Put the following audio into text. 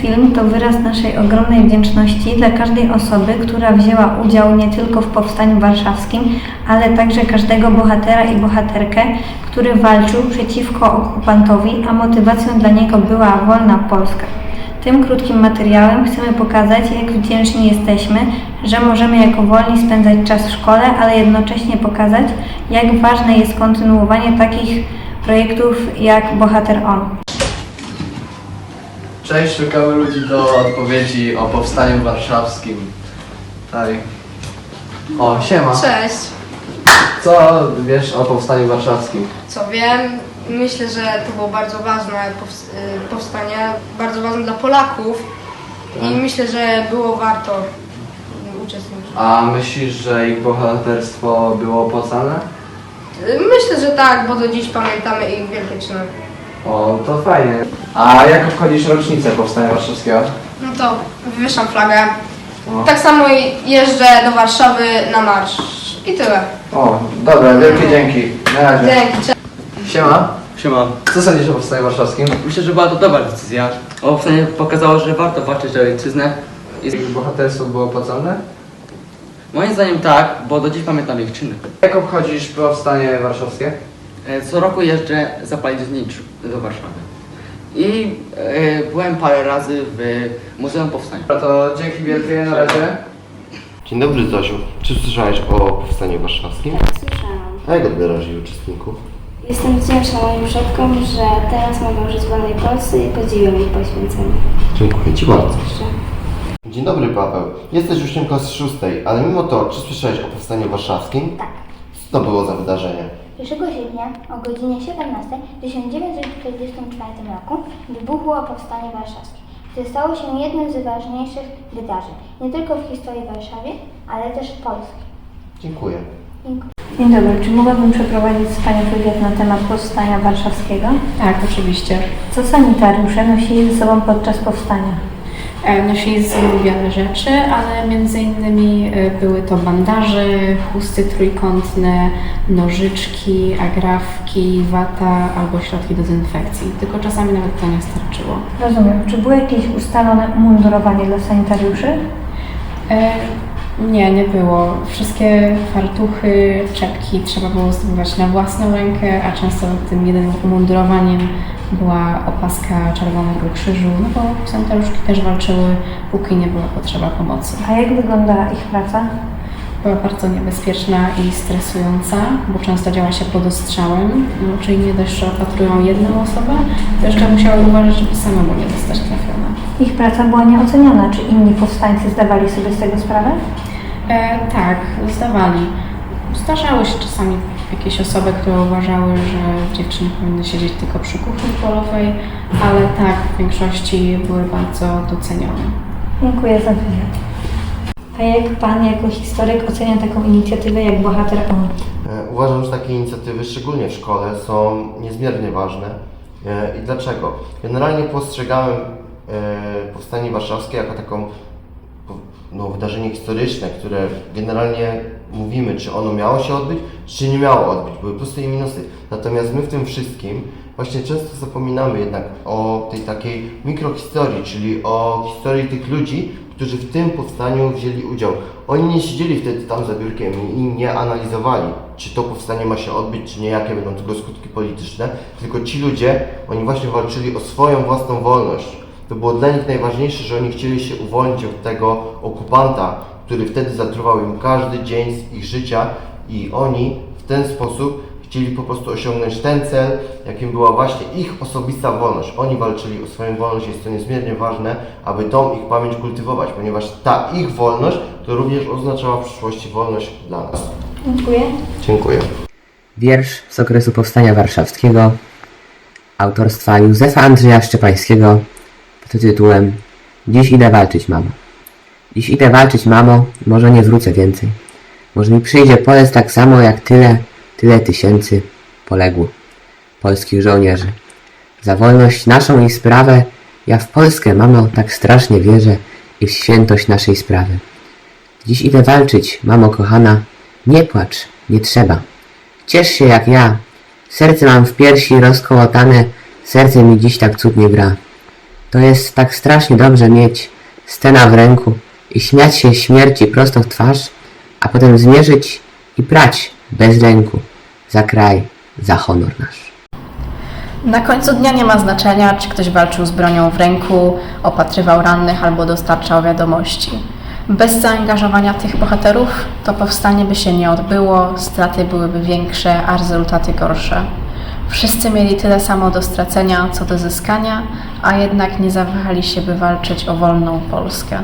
film to wyraz naszej ogromnej wdzięczności dla każdej osoby, która wzięła udział nie tylko w Powstaniu Warszawskim, ale także każdego bohatera i bohaterkę, który walczył przeciwko okupantowi, a motywacją dla niego była wolna Polska. Tym krótkim materiałem chcemy pokazać, jak wdzięczni jesteśmy, że możemy jako wolni spędzać czas w szkole, ale jednocześnie pokazać, jak ważne jest kontynuowanie takich projektów jak Bohater On. Cześć, szukamy ludzi do odpowiedzi o powstaniu warszawskim. Tak. O, siema. Cześć. Co wiesz o powstaniu warszawskim? Co wiem, myślę, że to było bardzo ważne y, powstanie, bardzo ważne dla Polaków i myślę, że było warto uczestniczyć. A myślisz, że ich bohaterstwo było opłacane? Y, Myślę, że tak, bo do dziś pamiętamy ich wielkie czyny. O, to fajnie. A jak obchodzisz rocznicę powstania warszawskiego? No to wywieszam flagę. O. Tak samo jeżdżę do Warszawy na marsz. I tyle. O, dobra, wielkie dzięki. Na razie. Dzięki, cześć. Siema. Siema. Co sądzisz o powstaniu warszawskim? Myślę, że była to dobra decyzja. Powstanie pokazało, że warto walczyć o ojczyznę. I Ich bohaterstwo było opłacane? moim zdaniem tak, bo do dziś pamiętam ich czyny. Jak obchodzisz powstanie warszawskie? E, Co roku jeżdżę zapalić znicz do Warszawy. I e, byłem parę razy w Muzeum Powstania. Dobra, to dzięki wielkie, na razie. Dzień dobry Zosiu. Czy słyszałeś o Powstaniu Warszawskim? Słyszałam. A jak odbierasz jej uczestników? Jestem wdzięczna moim przodkom, że teraz mogą żyć w wolnej Polsce i podziwiam ich poświęcenie. Dziękuję Ci bardzo. Dzień dobry Paweł. Jesteś uczniem klasy szóstej, ale mimo to, czy słyszałeś o Powstaniu Warszawskim? Tak. Co to było za wydarzenie? 1 sierpnia o godzinie 17 w 1944 roku wybuchło Powstanie Warszawskie, które stało się jednym z ważniejszych wydarzeń, nie tylko w historii Warszawy, ale też Polski. Dziękuję. Dziękuję. Dzień dobry, czy mogłabym przeprowadzić z Panią wywiad na temat Powstania Warszawskiego? Tak, oczywiście. Co sanitariusze nosili ze sobą podczas powstania? Nosili ze wiele rzeczy, ale między innymi e, były to bandaże, chusty trójkątne, nożyczki, agrafki, wata albo środki dezynfekcji. Tylko czasami nawet to nie starczyło. Rozumiem. Czy było jakieś ustalone umundurowanie dla sanitariuszy? E, Nie, nie było. Wszystkie fartuchy, czepki trzeba było zdobywać na własną rękę, a często tym jedynym umundurowaniem była opaska Czerwonego Krzyżu, no bo sanitariuszki też walczyły, póki nie była potrzeba pomocy. A jak wyglądała ich praca? Była bardzo niebezpieczna i stresująca, bo często działa się pod ostrzałem, no, czyli nie dość, że opatrują jedną osobę, to jeszcze musiały uważać, żeby samemu nie zostać trafiona. Ich praca była nieoceniona. Czy inni powstańcy zdawali sobie z tego sprawę? E, tak, zdawali. Zdarzały się czasami jakieś osoby, które uważały, że dziewczyny powinny siedzieć tylko przy kuchni polowej, ale tak, w większości były bardzo docenione. Dziękuję za wywiad. A jak Pan jako historyk ocenia taką inicjatywę jak Bohater On? E, Uważam, że takie inicjatywy, szczególnie w szkole, są niezmiernie ważne. E, I dlaczego? Generalnie postrzegałem e, Powstanie Warszawskie jako taką no, wydarzenie historyczne, które generalnie mówimy, czy ono miało się odbyć, czy nie miało odbyć. Były plusy i minusy. Natomiast my w tym wszystkim właśnie często zapominamy jednak o tej takiej mikrohistorii, czyli o historii tych ludzi, którzy w tym powstaniu wzięli udział. Oni nie siedzieli wtedy tam za biurkiem i nie analizowali, czy to powstanie ma się odbyć, czy nie, jakie będą tego skutki polityczne, tylko ci ludzie, oni właśnie walczyli o swoją własną wolność. To było dla nich najważniejsze, że oni chcieli się uwolnić od tego okupanta, który wtedy zatruwał im każdy dzień z ich życia i oni w ten sposób chcieli po prostu osiągnąć ten cel, jakim była właśnie ich osobista wolność. Oni walczyli o swoją wolność, jest to niezmiernie ważne, aby tą ich pamięć kultywować, ponieważ ta ich wolność to również oznaczała w przyszłości wolność dla nas. Dziękuję. Dziękuję. Wiersz z okresu Powstania Warszawskiego autorstwa Józefa Andrzeja Szczepańskiego pod tytułem Dziś idę walczyć, mamo. Dziś idę walczyć, mamo, może nie wrócę więcej. Może mi przyjdzie polec tak samo jak tyle, tyle tysięcy poległo polskich żołnierzy. Za wolność naszą i sprawę ja w Polskę, mamo, tak strasznie wierzę i w świętość naszej sprawy. Dziś idę walczyć, mamo kochana, nie płacz, nie trzeba. Ciesz się jak ja. Serce mam w piersi rozkołotane, serce mi dziś tak cudnie gra. To jest tak strasznie dobrze mieć stena w ręku i śmiać się śmierci prosto w twarz, a potem zmierzyć i prać bez lęku za kraj, za honor nasz. Na końcu dnia nie ma znaczenia, czy ktoś walczył z bronią w ręku, opatrywał rannych albo dostarczał wiadomości. Bez zaangażowania tych bohaterów to powstanie by się nie odbyło, straty byłyby większe, a rezultaty gorsze. Wszyscy mieli tyle samo do stracenia, co do zyskania, a jednak nie zawahali się, by walczyć o wolną Polskę.